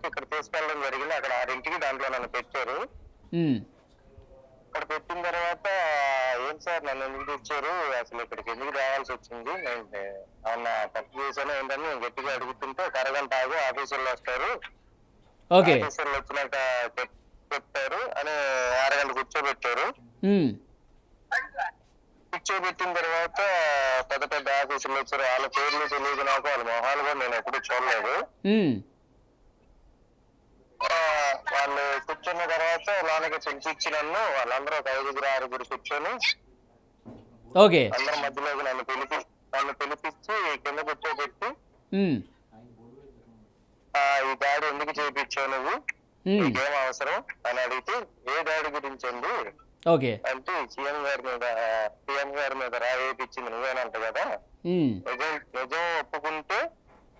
వరకు ఇక్కడ తీసుకెళ్ళడం జరిగింది. అక్కడ ఆరింటికి దాంట్లో నన్ను పెట్టారు. ఇక్కడ పెట్టిన తర్వాత ఏం సార్ నన్ను ఎందుకు తెచ్చారు? అసలు ఇక్కడికి ఎందుకు రావాల్సి వచ్చింది? నేను ఏమన్నా తప్పు చేశాను ఏంటని నేను గట్టిగా అడుగుతుంటే ఒక అరగంట ఆగు ఆఫీసర్లు వస్తారు. ఓకే. ఆఫీసర్లు వచ్చినాక చెప్- చెప్తారు అని అరగంట కూర్చోబెట్టారు. కూర్చోబెట్టిన తర్వాత పెద్ద పెద్ద ఆఫీసులు వచ్చారు. వాళ్ళ పేర్లు తెలియదు నాకు వాళ్ళ మొహాలు కూడా నేను ఎప్పుడు చూడలేదు ఉమ్, ఆ, వాళ్ళు కూర్చున్న తర్వాత లోనకి పిలిపించి నన్ను వాళ్ళందరూ ఒక ఐదుగురు ఆరుగురు కూర్చొని ఓకే. అందరి మధ్యలోకి నన్ను పిలిపి నన్ను పిలిపించి కింద కూర్చోబెట్టి ఈ దాడి ఎందుకు చేయించావు నువ్వు? నీకేం అవసరం? అని అడిగితే ఏ దాడి గురించి అండి? ఓకే. అంటే సీఎం గారి మీద సీఎం గారి మీద రాయేపించింది నువ్వేనంట కదా. నిజం నిజం ఒప్పుకుంటే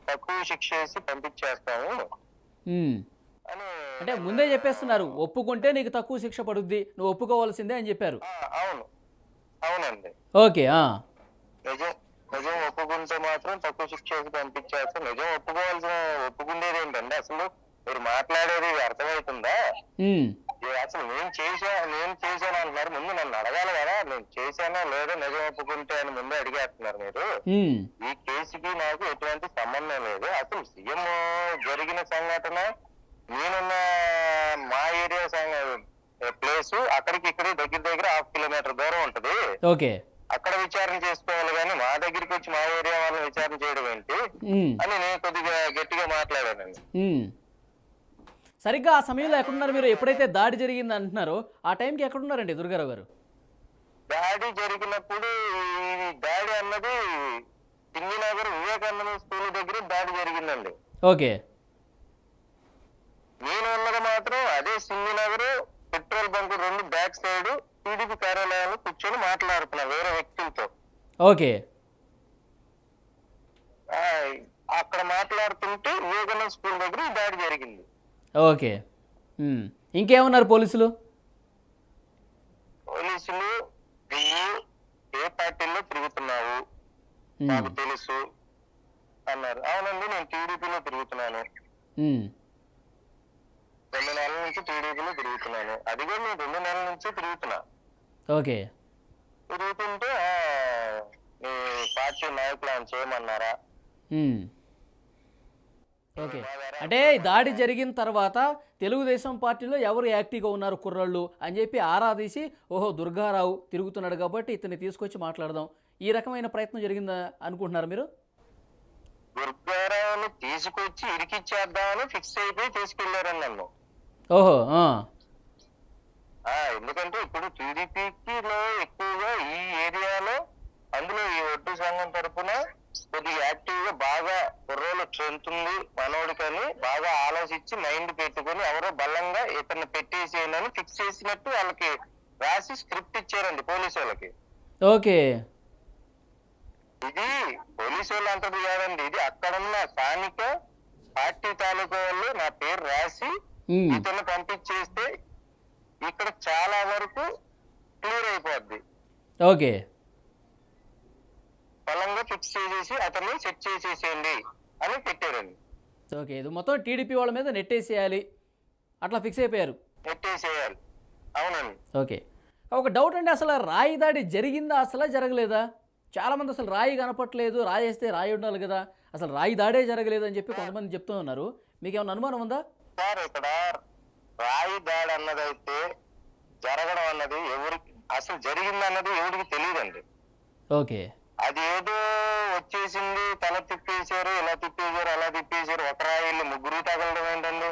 తక్కువ శిక్ష వేసి పంపించేస్తాము. అంటే ముందే చెప్పేస్తున్నారు ఒప్పుకుంటే నీకు తక్కువ శిక్ష పడుద్ది నువ్వు ఒప్పుకోవాల్సిందే అని చెప్పారు. అవును. అవునండి. ఓకే నిజం నిజం ఒప్పుకుంటే మాత్రం తక్కువ శిక్ష పంపించేస్తాం నిజం ఒప్పుకోవాల్సిన ఒప్పుకునేది ఏంటండి అసలు? మీరు మాట్లాడేది అర్థమవుతుందా? అసలు నేను చేసా నేను చేశాను అంటున్నారు. ముందు నన్ను అడగాలి కదా నేను చేశానో లేదో నిజం ఒప్పుకుంటే అని ముందే అడిగేస్తున్నారు మీరు. ఈ కేసుకి నాకు ఎటువంటి సంబంధం లేదు. అసలు సీఎం జరిగిన సంఘటన నేనున్న మా ఏరియా ప్లేస్ అక్కడికి ఇక్కడ దగ్గర దగ్గర హాఫ్ కిలోమీటర్ దూరం ఉంటది. ఓకే. అక్కడ విచారణ చేసుకోవాలి కానీ మా దగ్గరికి వచ్చి మా ఏరియా వాళ్ళని విచారణ చేయడం ఏంటి? అని నేను కొద్దిగా గట్టిగా మాట్లాడానండి. సరిగ్గా ఆ సమయంలో ఎక్కడున్నారు మీరు? ఎప్పుడైతే దాడి జరిగింది అంటున్నారో ఆ టైంకి ఎక్కడున్నారండి దుర్గారావు గారు? దాడి జరిగినప్పుడు దాడి అన్నది సింగినగర్ వివేకానంద స్కూల్ దగ్గర దాడి జరిగిందండి. ఓకే నేను ఉన్నది మాత్రం అదే సింగినగర్ పెట్రోల్ బంక్ రెండు బ్యాక్ సైడ్ టీడీపీ కార్యాలయాలు కూర్చొని మాట్లాడుతున్నా వేరే వ్యక్తులతో ఓకే. అక్కడ మాట్లాడుతుంటే వివేకానంద స్కూల్ దగ్గర దాడి జరిగింది. ఓకే. ఇంకేమన్నారు పోలీసులు? పోలీసులు నువ్వు ఏ పార్టీలో తిరుగుతున్నావు? నాకు తెలుసు అన్నారు. అవునండి నేను టీడీపీలో తిరుగుతున్నాను. రెండు నెలల నుంచి టీడీపీలో తిరుగుతున్నాను. అది కూడా నేను రెండు నెలల నుంచి తిరుగుతున్నా. ఓకే తిరుగుతుంటే ఆ, మీ పార్టీ నాయకులు ఆయన చేయమన్నారా ఉమ్. ఓకే. అంటే దాడి జరిగిన తర్వాత తెలుగుదేశం పార్టీలో ఎవరు యాక్టివ్గా ఉన్నారు కుర్రాళ్ళు అని చెప్పి ఆరా తీసి ఓహో దుర్గారావు తిరుగుతున్నాడు కాబట్టి ఇతన్ని తీసుకొచ్చి మాట్లాడదాం. ఈ రకమైన ప్రయత్నం జరిగిందా అనుకుంటున్నారు మీరు? దుర్గారావుని తీసుకొచ్చి ఇరికిచ్చేద్దామని ఫిక్స్ అయిపోయి తీసుకెళ్ళారని నన్ను. ఓహో ఎందుకంటే ఇప్పుడు టీడీపీకి ఎక్కువగా ఈ ఏరియాలో అందులో ఈ ఒడ్డు సంఘం తరపున కొద్దిగా యాక్టివ్గా బాగా కుర్రోలు స్ట్రెంత్ ఉంది మనోడికని బాగా ఆలోచించి మైండ్ పెట్టుకుని ఎవరో బలంగా ఇతన్ని పెట్టేసేయనని ఫిక్స్ చేసినట్టు వాళ్ళకి రాసి స్క్రిప్ట్ ఇచ్చారండి పోలీసు వాళ్ళకి. ఓకే. ఇది పోలీసు వాళ్ళు అంటది కాదండి. ఇది అక్కడున్న స్థానిక పార్టీ తాలూకా వాళ్ళు నా పేరు రాసి ఇతను పంపించేస్తే ఇక్కడ చాలా వరకు క్లియర్ అయిపోద్ది. ఓకే. ఫిక్స్ చేసేసి అతన్ని సెట్ చేసేసేయండి అని పెట్టారండి. ఓకే ఇది మొత్తం టీడీపీ వాళ్ళ మీద నెట్టేసేయాలి. అట్లా ఫిక్స్ అయిపోయారు. పెట్టేసేయాలి అవునండి. ఓకే. ఒక డౌట్ అండి అసలు రాయి దాడి జరిగిందా అసలు జరగలేదా? చాలామంది అసలు రాయి కనపట్లేదు రాయి వేస్తే రాయి ఉండాలి కదా. అసలు రాయి దాడే జరగలేదు అని చెప్పి కొంతమంది చెప్తూ ఉన్నారు. మీకు ఏమైనా అనుమానం ఉందా? సార్ ఇక్కడ రాయి దాడి అన్నదైతే జరగడం అన్నది ఎవరికి అసలు జరిగింది అన్నది ఎవరికి తెలియదండి. ఓకే. అది ఏదో వచ్చేసింది తల తిప్పేశారు ఇలా తిప్పేశారు అలా తిప్పేశారు. ఒక రాయి వెళ్ళి ముగ్గురు తగలడం ఏంటండి?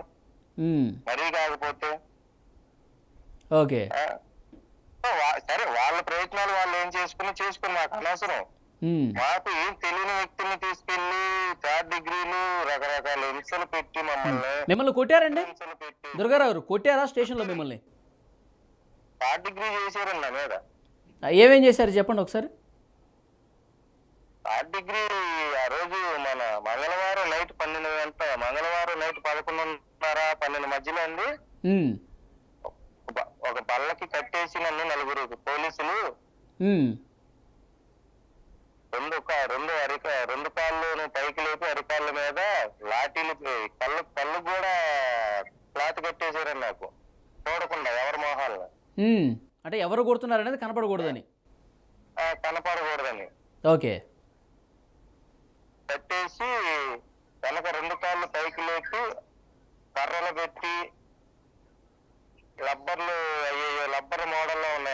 మరీ కాకపోతే. ఓకే. సరే వాళ్ళ ప్రయత్నాలు వాళ్ళు ఏం చేసుకుని చేసుకుని మాకు అనవసరం. మాకు ఏం తెలియని వ్యక్తిని తీసుకెళ్ళి థర్డ్ డిగ్రీలు రకరకాల హింసలు పెట్టి మమ్మల్ని మిమ్మల్ని కొట్టారండి? దుర్గారావు గారు కొట్టారా స్టేషన్లో మిమ్మల్ని? థర్డ్ డిగ్రీ చేశారండి నా మీద. ఏమేం చేశారు చెప్పండి ఒకసారి? థర్డ్ డిగ్రీ ఆ రోజు మన మంగళవారం నైట్ పన్నెండు గంట మంగళవారం నైట్ పదకొండున్నర పన్నెండు మధ్యలో అండి. ఒక బల్లకి కట్టేసి నన్ను నలుగురు పోలీసులు రెండు రెండు అరిక రెండు కాళ్ళు పైకి లేపి అరికాళ్ళ మీద లాఠీలు కళ్ళు కళ్ళు కూడా క్లాత్ కట్టేశారని నాకు. చూడకుండా ఎవరి మొహాలను అంటే ఎవరు కొడుతున్నారనేది కనపడకూడదని. కనపడకూడదని. ఓకే.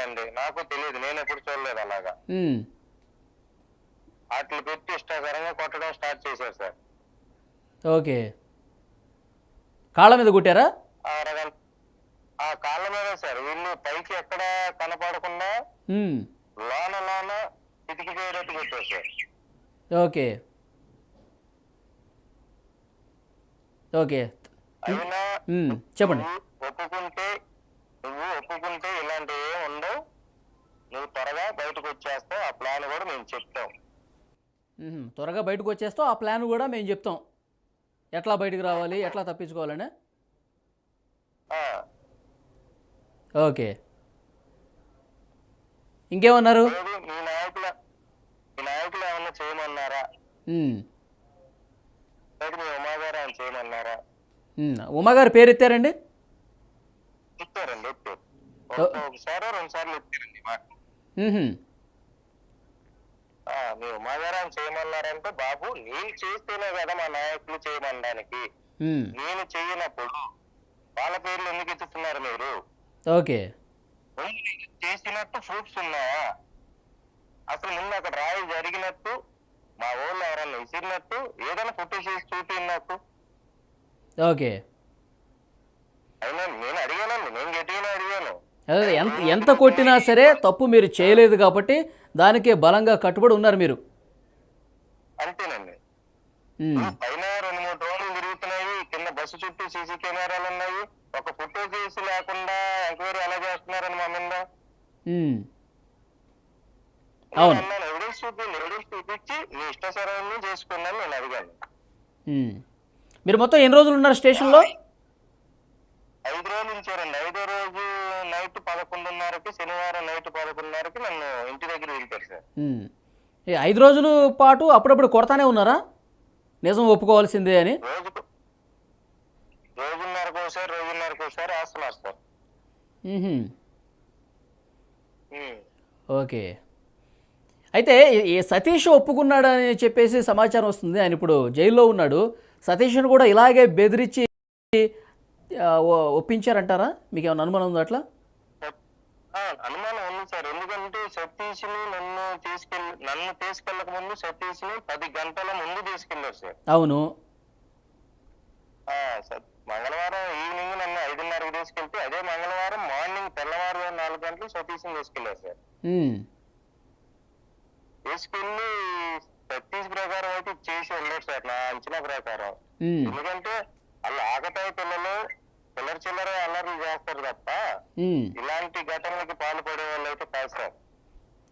ఉన్నాయండి నాకు తెలియదు నేను ఎప్పుడు చూడలేదు అలాగా. వాటిని పెట్టి ఇష్టాకరంగా కొట్టడం స్టార్ట్ చేశారు సార్. ఓకే. కాళ్ళ మీద కొట్టారా? ఆ కాళ్ళ మీద సార్. వీళ్ళు పైకి ఎక్కడ కనపడకుండా లోన లోన ఇతికి చేయడట్టు కొట్టారు సార్. ఓకే. ఓకే. చెప్పండి. ఒప్పుకుంటే నువ్వు ఒప్పుకుంటే ఇలాంటివి ఏం ఉండవు నువ్వు త్వరగా వచ్చేస్తావు ఆ ప్లాన్ కూడా మేము చెప్తాం. త్వరగా బయటకు వచ్చేస్తాం ఆ ప్లాన్ కూడా మేము చెప్తాం. ఎట్లా బయటకు రావాలి ఎట్లా తప్పించుకోవాలని? ఓకే. ఇంకేమన్నారు? మీ నాయకుల మీ నాయకులు ఏమన్నా చేయమన్నారా? ఉమ్, లేదు మీ ఉమాగారు ఆయన చేయమన్నారా? ఉమ్, ఉమాగారి పేరు ఎత్తారండి? ఇచ్చారండి ఎత్తారు. ఓ. ఒకసారి రెండు సార్లు ఎత్తారండి మాట. మీ ఉమాగారు చేయమన్నారంటే బాబు నేను చేస్తేనే కదా మా నాయకులు చేయమనడానికి. నేను చెయ్యనప్పుడు వాళ్ళ పేర్లు ఎందుకు ఎత్తుతున్నారు మీరు? ఓకే. చేసినట్టు ప్రూఫ్స్ ఉన్నాయా? అసలు ముందు అక్కడ రాయి జరిగినట్టు మా ఊళ్ళో ఎవరన్నా విసిరినట్టు ఏదైనా ఫోటో చేసి చూపి నాకు ఓకే. అయినా నేను అడిగానండి నేను గట్టిగానే అడిగాను. ఎంత ఎంత కొట్టినా సరే తప్పు మీరు చేయలేదు కాబట్టి దానికే బలంగా కట్టుబడి ఉన్నారు మీరు. అంతేనండి. పైన రెండు మూడు డ్రోన్లు తిరుగుతున్నాయి కింద బస్సు చుట్టూ సీసీ కెమెరాలు ఉన్నాయి ఒక లేకుండా ఎంక్వైరీ ఎలా చేస్తున్నారని మా మీద? ఉమ్, అవును. ఎవిడెన్స్ చూపి ఎవిడెన్స్ చూపించి మీ చేసుకున్నాను నేను అడిగాను. మీరు మొత్తం ఎన్ని రోజులు ఉన్నారు స్టేషన్లో? ఐదు రోజులు ఉంచారండి. ఐదో రోజు నైట్ పదకొండున్నరకి శనివారం నైట్ పదకొండున్నరకి నన్ను ఇంటి దగ్గర వెళ్ళారు సార్. ఈ ఐదు రోజుల పాటు అప్పుడప్పుడు కొడతానే ఉన్నారా? నిజం ఒప్పుకోవాల్సిందే అని. రోజుకు రోజున్నరకు ఒకసారి రోజున్నరకు ఒకసారి వేస్తున్నారు సార్. ఉహుం. ఉమ్. ఓకే. అయితే ఈ- సతీష్ ఒప్పుకున్నాడని చెప్పేసి సమాచారం వస్తుంది. ఆయన ఇప్పుడు జైల్లో ఉన్నాడు. సతీష్ను కూడా ఇలాగే బెదిరించి ఒప్పించారంటారా? మీకు ఏమైనా అనుమానం ఉందా అట్లా? ఆ, అనుమానం ఉంది సార్. ఎందుకంటే సతీష్ని నన్ను తీసుకెళ్ళి నన్ను తీసుకెళ్ళక ముందు సతీష్ని పది గంటల ముందు తీసుకెళ్ళారు సార్. అవును. మంగళవారం ఈవినింగ్ నన్ను ఐదున్నరకు తీసుకెళ్తే అదే మంగళవారం మార్నింగ్ తెల్లవారు నాలుగు గంటలు సతీష్ని తీసుకెళ్ళారు సార్. ఉమ్. తీసుకెళ్ళి సతీష్ ప్రకారం అయితే చేసి వెళ్ళారు సార్ నా అంచనా ప్రకారం. ఎందుకంటే ఇలాంటి ఘటనలకి పాల్పడే వాళ్ళు అయితే కాదు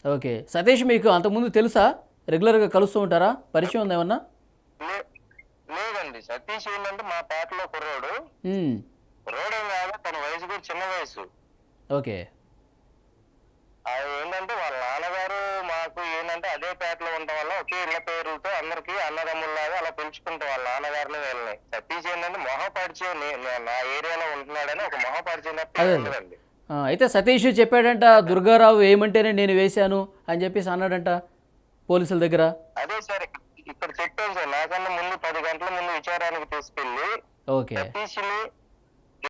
ఓకే సతీష్ మీకు అంతకుముందు తెలుసా? రెగ్యులర్గా కలుస్తూ ఉంటారా? పరిచయం ఉందా ఏమన్నా? లేదండి. సతీష్ ఏంటంటే మా పేటలో కుర్రాడు. ఉమ్. కుర్రాడేం కాదు తన వయసు కూడా చిన్న వయసు. ఓకే అది ఏంటంటే వాళ్ళ నాన్నగారు మాకు ఏంటంటే అదే పేటలో ఉండటం వల్ల ఒకే ఇళ్ళ పేరులతో అందరికి అన్నదమ్ముల్లాగా అలా పెంచుకుంటాం వాళ్ళ నాన్నగారిని వెళ్ళినాయి సతీష్ ఏంటంటే మొహ పరిచయం నే- ఏరియాలో ఉంటున్నాడని ఒక మొహ పరిచయం తప్ప అదే. ఏం ఉండదండి ఆ, అయితే సతీష్ చెప్పాడంట దుర్గారావు ఏమంటేనే నేను వేశాను అని చెప్పేసి అన్నాడంట పోలీసుల దగ్గర. అదే సార్ ఇక్కడ చెప్పాను సార్ నాకన్నా ముందు పది గంటల ముందు విచారానికి తీసుకెళ్ళి ఓకే. సతీష్ని